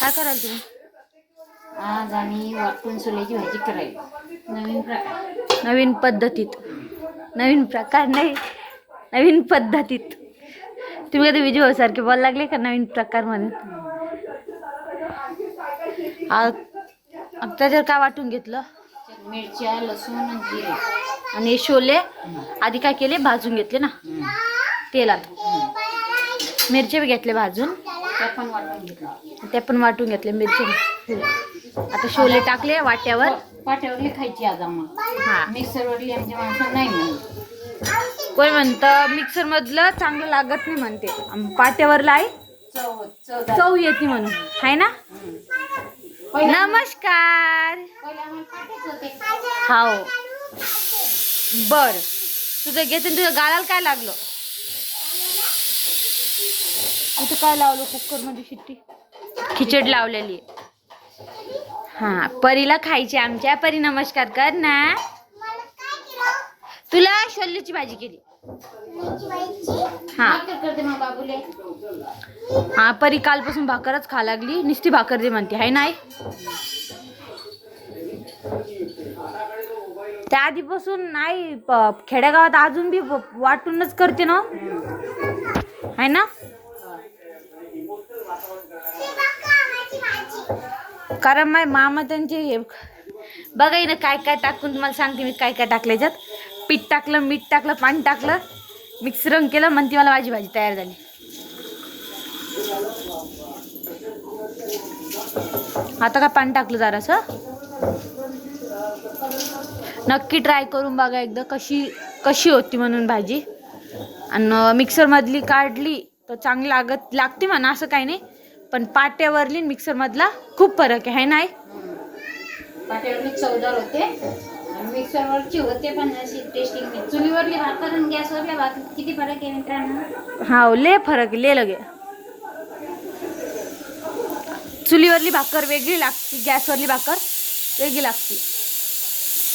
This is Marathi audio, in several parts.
काय कराल तुम्ही? आज आम्ही वाटून सोल्याची भाजी करायला. नवीन प्रकार. नवीन पद्धतीत. नवीन प्रकार नाही. नवीन पद्धतीत. तुम्ही कधी विजय सारखे बोलायला लागले का नवीन प्रकार म्हणून? आ- आता त्याच्यावर काय वाटून घेतलं? मिरच्या लसूण आणि जिरे. आणि हे छोले? आधी काय केले? भाजून घेतले ना? तेलात. मिरच्या बी घेतले भाजून? त्या पण वाटून घेतलं ते पण वाटून घेतले मिरच्या आता छोले टाकले वाट्यावर. पाट्यावरली खायची आज आम्हाला. हा. मिक्सरवरली आमच्या माणसं नाही म्हणून कोण म्हणतं? मिक्सर मधलं चांगलं लागत नाही म्हणते. आम- पाट्यावरला आहे. चव चव चव येते म्हणून. आहे ना? नमस्कार. हाव. बर. तुझं घेते तुझ्या गाळाला काय लागलं? इथं काय लावलं कुकरमध्ये शिट्टी? खिचड लावलेली हा परीला खायची आमच्या. परी नमस्कार कर ना. तुला शोल्याची भाजी केली. हा. हा परी कालपासून भाकरच खा लागली. नुसती भाकर दे म्हणते हाय नाही? त्या आधीपासून नाही खेडेगावात अजून बी वाटूनच करते ना? आहे ना? कारण माझे मामा त्यांचे हे बघा ना काय काय टाकून तुम्हाला सांगते मी काय काय टाकलं याच्यात. पीठ टाकलं मीठ टाकलं पाणी टाकलं मिक्सरंग केलं म्हणते मला माझी भाजी तयार झाली. आता काय पाणी टाकलं जरासं? नक्की ट्राय करून बघा एकदा कशी कशी होती म्हणून भाजी. आणि मिक्सरमधली काढली तर चांगली लागत लागते म्हणा असं काही नाही. पण पाट्यावरली मिक्सरमधला खूप फरक आहे नाही पाट्यावरली चवदार होते. आणि मिक्सरवरची होते पण अशी टेस्टिंग नाही. चुलीवरली भाकर आणि गॅसवरल्या भाकर किती फरक आहे मित्रांनो? हा हो, ले फरक ले लगे. चुलीवरली भाकर वेगळी लागते गॅसवरली भाकर वेगळी लागते.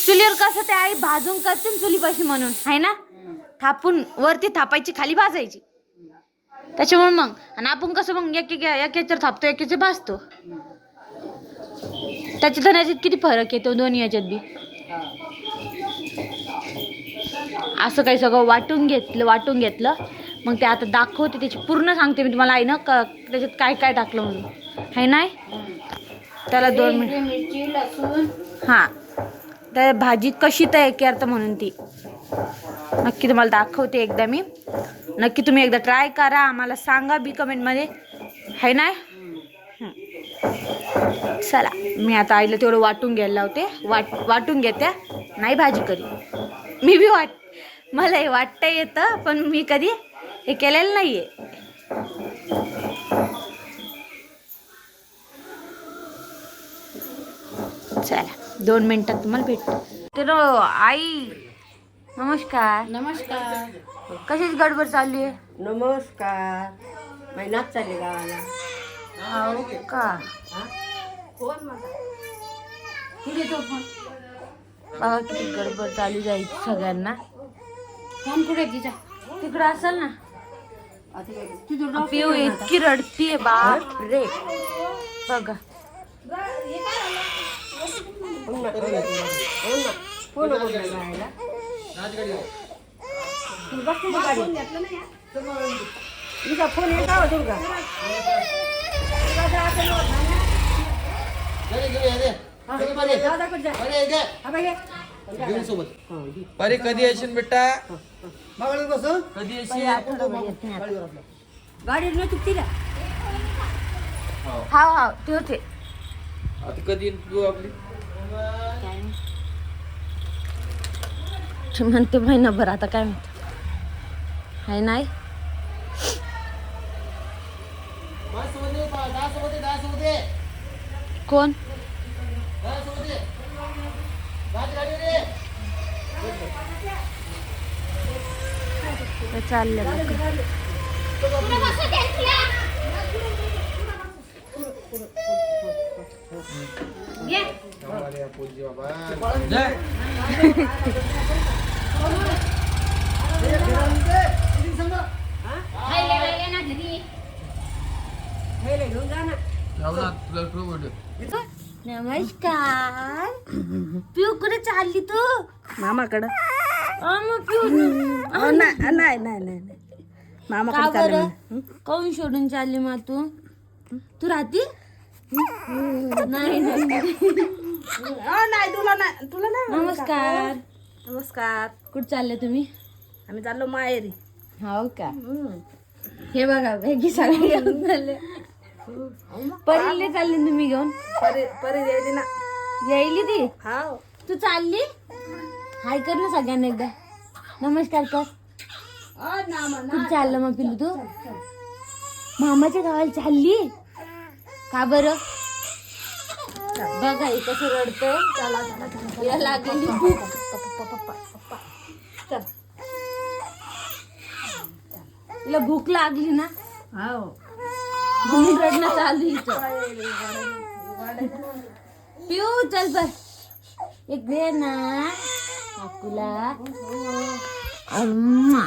चुलीवर कसं ते आई भाजून करते ना चुलीपाशी म्हणून आहे ना? थापून वरती थापायची खाली भाजायची. त्याच्यामुळे मग आणि आपण कसं मग एक एक एक याच्यावर थापतो एक याच्यावर भाजतो. त्याच्या धन्याच्यात किती फरक येतो दोन्ही याच्यात बी? असं काही सगळं वाटून घेतलं वाटून घेतलं. मग ते आता दाखवते त्याची पूर्ण सांगते मी तुम्हाला. आई ना क त्याच्यात काय काय टाकलं म्हणून. आहे नाही त्याला दोन मिनिट. हां. त्या भाजी कशी तयार करतं म्हणून ती. नक्की तुम्हाला दाखवते एकदा मी. नक्की तुम्ही एकदा ट्राय करा. आम्हाला सांगा बी कमेंटमध्ये आहे नाही. चला मी आता आईला तेवढं वाटून घ्यायला लावते. वाट वाटून घेते. नाही भाजी करी. मी बी वाट मला हे वाटता येतं पण मी कधी हे केलेलं नाही आहे चला दोन मिनिटात तुम्हाला भेटतो. तर आई नमस्कार. नमस्कार. कशीच गडबड चालली आहे? नमस्कार. महिन्यात चालले गावाला. हो का? बघा किती गडबड चालू जायची सगळ्यांना फ़ोन कुठे आहे तिचा तिकडं असेल ना। तिथं पिऊ इतकी रडतीये बाप रे। बघा फ़ोन येत दुर्गा अरे कधी येशील बेटा बसून कधी येशील? गाडीवर न चुकतीला हा. हा ते होते आता कधी येईल तू आपली? ते म्हणते? महिनाभर आता काय म्हणते? आहे नाही? घरी हे घेऊन जा ना नमस्कार. पिऊ कुठे चालली तू? मामाकडं. नाही नाही नाही नाही. नाही. का मामाकडे चालले मी. काऊन सोडून चालली मग तू? तू राहती? नाही नाही तुला नाही तुला नाही नमस्कार. नमस्कार. कुठे चालले तुम्ही? आम्ही चाललो माहेरी. हो का? हे. बघा सगळे परीले चालली तुम्ही घेऊन? परी परी यायची ना. यायली ती? हाव. तू चालली? हाय कर ना सगळ्यांना एकदा. नमस्कार कर. कुठे चाललं मग पिलू तू? मामाच्या गावाला चालली? का बरं? बघा हे कसं रडतंय. चला चला या लागलेली भूक चल. तिला भूक लागली ना? हाव. म्हणून रडणं चालू हिचं पिऊ चल बर एक दे ना काकूला. अम्मा.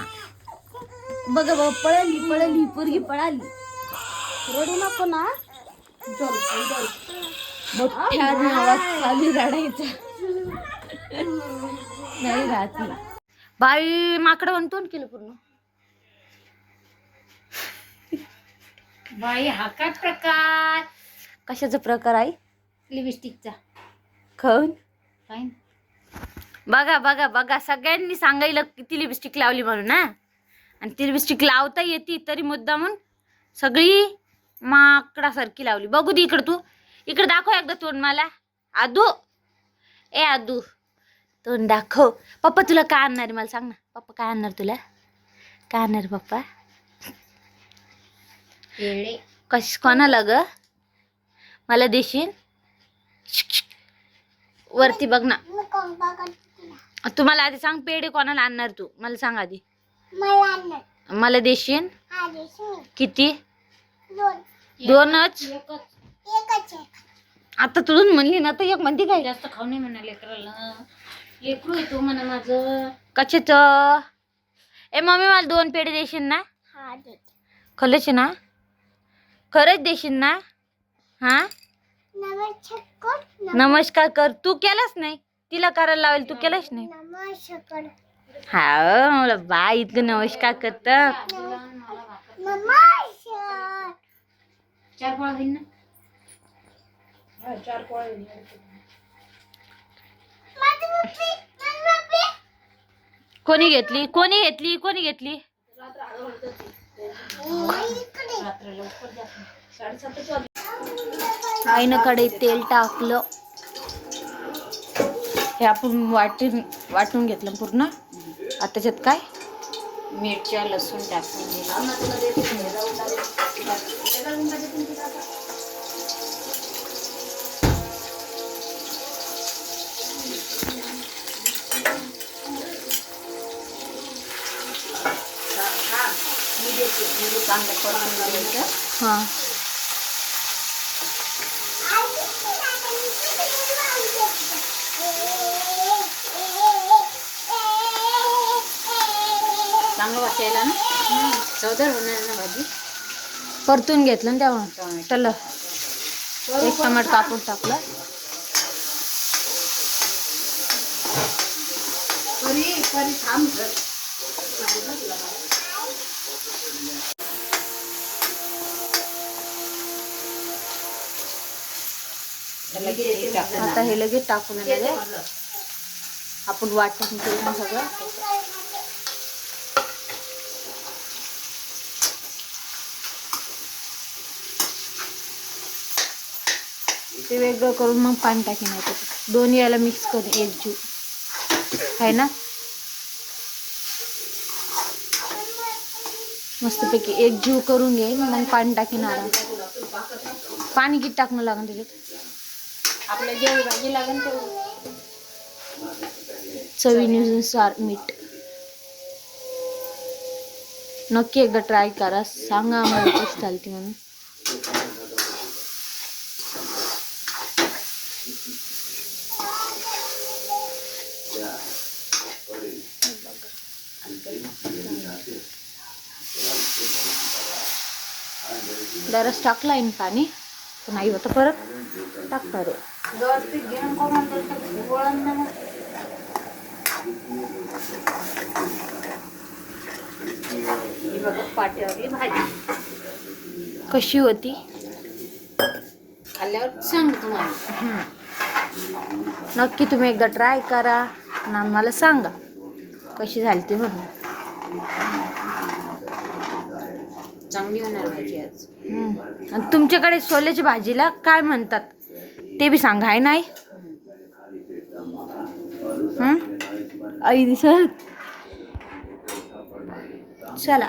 बघा बघा पळाली पळाली पोरगी पळाली. रडू नको ना. रडायचा. नाही राहती बाई माकडं म्हणतो केलं पूर्ण. बाई हा काय प्रकार? कशाचा प्रकार आहे लिपस्टिकचा. खाऊन? काय बघा बघा बघा सगळ्यांनी सांगायला किती लिपस्टिक लावली म्हणून ना आणि ती लिपस्टिक लावता येते तरी मुद्दा म्हणून सगळी माकडासारखी लावली. बघू दे इकडं तू. इकडे दाखव एकदा तोंड मला. आदू. ए आदू. तोंड दाखव. पप्पा तुला काय आणणार आहे? मला सांग ना. पप्पा काय आणणार तुला? काय आणणार पप्पा? येडे कश कोणाला ग? मला देशील? वरती बघ ना. तुम्हाला आधी सांग पेढे कोणाला आणणार तू? मला सांग आधी. मला देशील? किती? दोनच? एकच. आता तुझून म्हणली ना तर एक म्हणते काय? जास्त खाऊ नाही म्हणा लेकराला. लेकरू येतो म्हणा माझं. कशाच? ए मम्मी मला दोन पेढे देशील ना? खरंच ना? खरंच देशील ना? हा? नमस्कार कर. तू केलाच नाही? तिला करायला लावेल तू केलाच नाही? हा मला बा इतकं नमस्कार करत. कोणी घेतली? कोणी घेतली? कोणी घेतली? आईनं कडे तेल टाकलं. हे आपण वाटून वाटून घेतलं पूर्ण. आता त्याच्यात काय? मिरच्या लसूण टाकून चांगलं द्यायचं हा. चांगलं वाटायला ना? चौदार होणार ना भाजी? परतून घेतलं ना. चल. एक टमाट कापून टाकलं. परी परी थांब आता हे लगेच टाकून आपण वाटून केलं सगळं. ते वेगळं करून मग पाणी टाकीन दोन्ही याला मिक्स करून एक जीव. आहे ना? मस्तपैकी एक जीव करून घे मग पाणी टाकीन आराम. पाणी किती टाकणं लागेल त्याच्यात? आपल्या जेवढी भाजी लागेल तेवढी. चवीनुसार मीठ. नक्की एकदा ट्राय करा. सांगा आम्हाला कशी चालते म्हणून. दरस टाकला येईन पाणी? नाही होतं परत. टाकणार आहे व्यवस्थित घेऊन कोण तर वळण ना मग. ही बघा पाट्यावरली भाजी. कशी होती? खाल्ल्यावर सांग तुम्हाला नक्की तुम्ही एकदा ट्राय करा ना मला सांगा कशी झाली ती म्हणून. चांगली होणार भाजी आज. आणि तुमच्याकडे सोल्याच्या भाजीला काय म्हणतात? ते बी सांगा आहे नाही? आई दिसत चला.